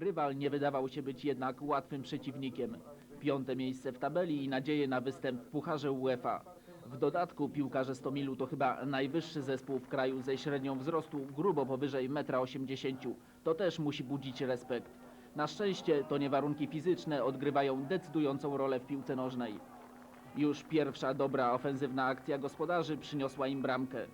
Rywal nie wydawał się być jednak łatwym przeciwnikiem. Piąte miejsce w tabeli i nadzieję na występ w Pucharze UEFA. W dodatku piłkarze Stomilu to chyba najwyższy zespół w kraju ze średnią wzrostu grubo powyżej 1,80 m. To też musi budzić respekt. Na szczęście to nie warunki fizyczne odgrywają decydującą rolę w piłce nożnej. Już pierwsza dobra ofensywna akcja gospodarzy przyniosła im bramkę.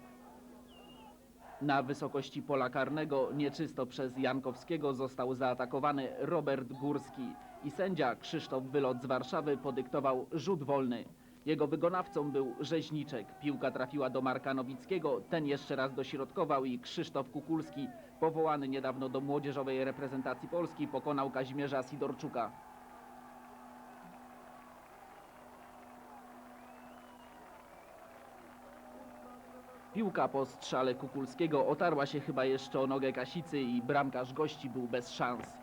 Na wysokości pola karnego nieczysto przez Jankowskiego został zaatakowany Robert Górski i sędzia Krzysztof Wylot z Warszawy podyktował rzut wolny. Jego wykonawcą był Rzeźniczek. Piłka trafiła do Marka Nowickiego, ten jeszcze raz dośrodkował i Krzysztof Kukulski, powołany niedawno do młodzieżowej reprezentacji Polski, pokonał Kazimierza Sidorczuka. Piłka po strzale Kukulskiego otarła się chyba jeszcze o nogę Kasicy i bramkarz gości był bez szans.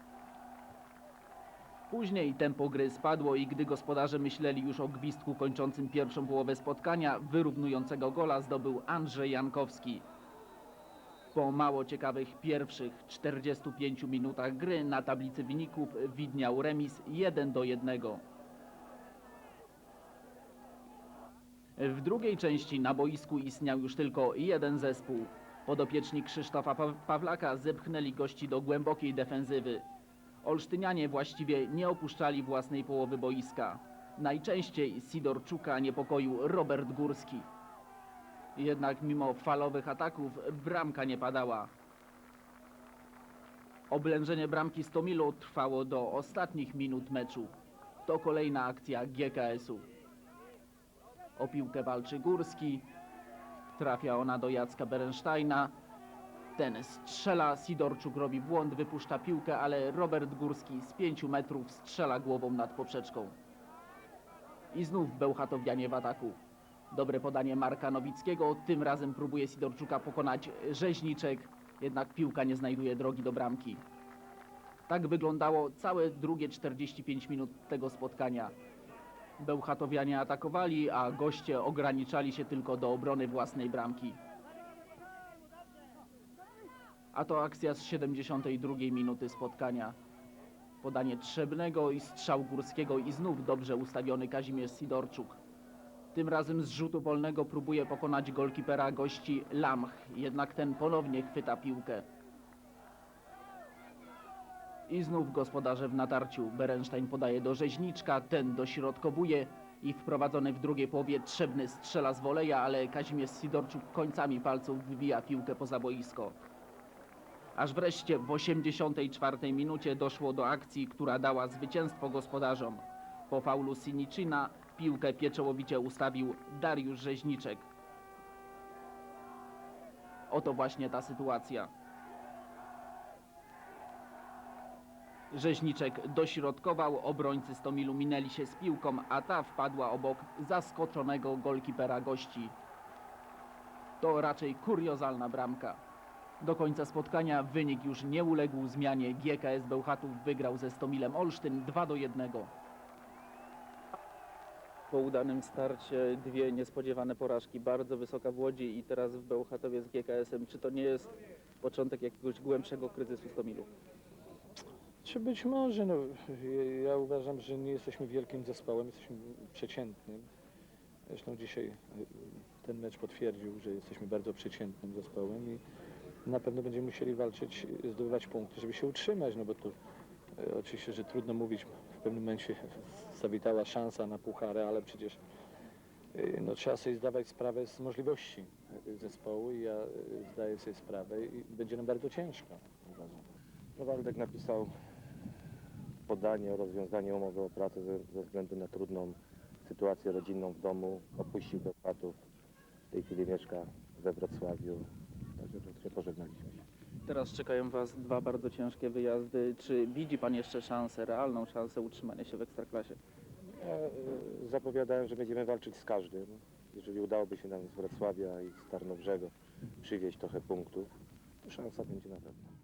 Później tempo gry spadło i gdy gospodarze myśleli już o gwizdku kończącym pierwszą połowę spotkania, wyrównującego gola zdobył Andrzej Jankowski. Po mało ciekawych pierwszych 45 minutach gry na tablicy wyników widniał remis 1 do 1. W drugiej części na boisku istniał już tylko jeden zespół. Podopieczni Krzysztofa Pa- Pawlaka zepchnęli gości do głębokiej defensywy. Olsztynianie właściwie nie opuszczali własnej połowy boiska. Najczęściej Sidorczuka niepokoił Robert Górski. Jednak mimo falowych ataków bramka nie padała. Oblężenie bramki Stomilu trwało do ostatnich minut meczu. To kolejna akcja GKS-u. O piłkę walczy Górski. Trafia ona do Jacka Berensteina. Ten strzela, Sidorczuk robi błąd, wypuszcza piłkę, ale Robert Górski z 5 metrów strzela głową nad poprzeczką. I znów Bełchatowianie w ataku. Dobre podanie Marka Nowickiego, tym razem próbuje Sidorczuka pokonać Rzeźniczek, jednak piłka nie znajduje drogi do bramki. Tak wyglądało całe drugie 45 minut tego spotkania. Bełchatowianie atakowali, a goście ograniczali się tylko do obrony własnej bramki. A to akcja z 72 minuty spotkania. Podanie Trzebnego i strzał Górskiego i znów dobrze ustawiony Kazimierz Sidorczuk. Tym razem z rzutu wolnego próbuje pokonać golkipera gości Lamch, jednak ten ponownie chwyta piłkę. I znów gospodarze w natarciu. Berenstein podaje do rzeźniczka, ten dośrodkowuje i wprowadzony w drugiej połowie Trzebny strzela z woleja, ale Kazimierz Sidorczuk końcami palców wybija piłkę poza boisko. Aż wreszcie w 84 minucie doszło do akcji, która dała zwycięstwo gospodarzom. Po faulu Siniczyna piłkę pieczołowicie ustawił Dariusz Rzeźniczek. Oto właśnie ta sytuacja. Rzeźniczek dośrodkował, obrońcy Stomilu minęli się z piłką, a ta wpadła obok zaskoczonego golkipera gości. To raczej kuriozalna bramka. Do końca spotkania wynik już nie uległ zmianie. GKS Bełchatów wygrał ze Stomilem Olsztyn 2 do 1. Po udanym starcie dwie niespodziewane porażki, bardzo wysoka w Łodzi i teraz w Bełchatowie z GKS-em. Czy to nie jest początek jakiegoś głębszego kryzysu Stomilu? Czy być może, no, ja- uważam, że nie jesteśmy wielkim zespołem, jesteśmy przeciętnym. Zresztą dzisiaj y, ten mecz potwierdził, że jesteśmy bardzo przeciętnym zespołem i na pewno będziemy musieli walczyć, y, zdobywać punkty, żeby się utrzymać, no bo to y, oczywiście, że trudno mówić, w pewnym momencie zawitała szansa na pucharę, ale przecież no, trzeba sobie zdawać sprawę z możliwości zespołu i ja zdaję sobie sprawę i będzie nam bardzo ciężko. No Waldek napisał podanie o rozwiązanie umowy o pracę ze, ze względu na trudną sytuację rodzinną w domu. Opuścił Bełchatów. W tej chwili mieszka we Wrocławiu. Także się pożegnaliśmy. się. Teraz czekają Was dwa bardzo ciężkie wyjazdy. Czy widzi Pan jeszcze szansę, realną szansę utrzymania się w Ekstraklasie? Ja y, zapowiadałem, że będziemy walczyć z każdym. Jeżeli udałoby się nam z Wrocławia i z Tarnobrzego przywieźć trochę punktów, to szansa będzie na pewno.